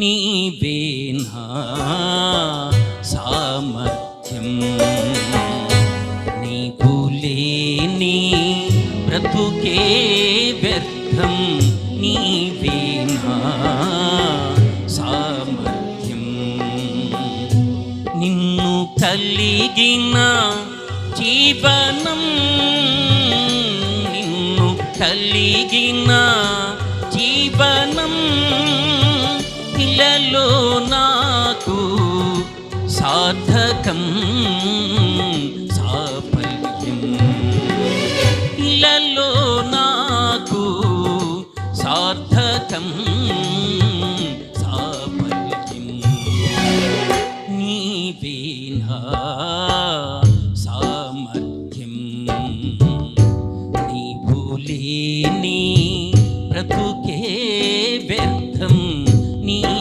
నీవేనా సామర్థ్యం? నీకు లేని బ్రతుకే వ్యర్థం నీవేనా సామర్థ్యం? నిన్ను కలిగిన జీవనం నిన్ను కలిగిన జీవనం నీళ్ళలో నాకు సార్థకం సాఫల్యం. ఇళ్ళలో నాకు సార్థకం సాఫల్యం. నీవేనా సామర్థ్యం. నీవు లేని వెన్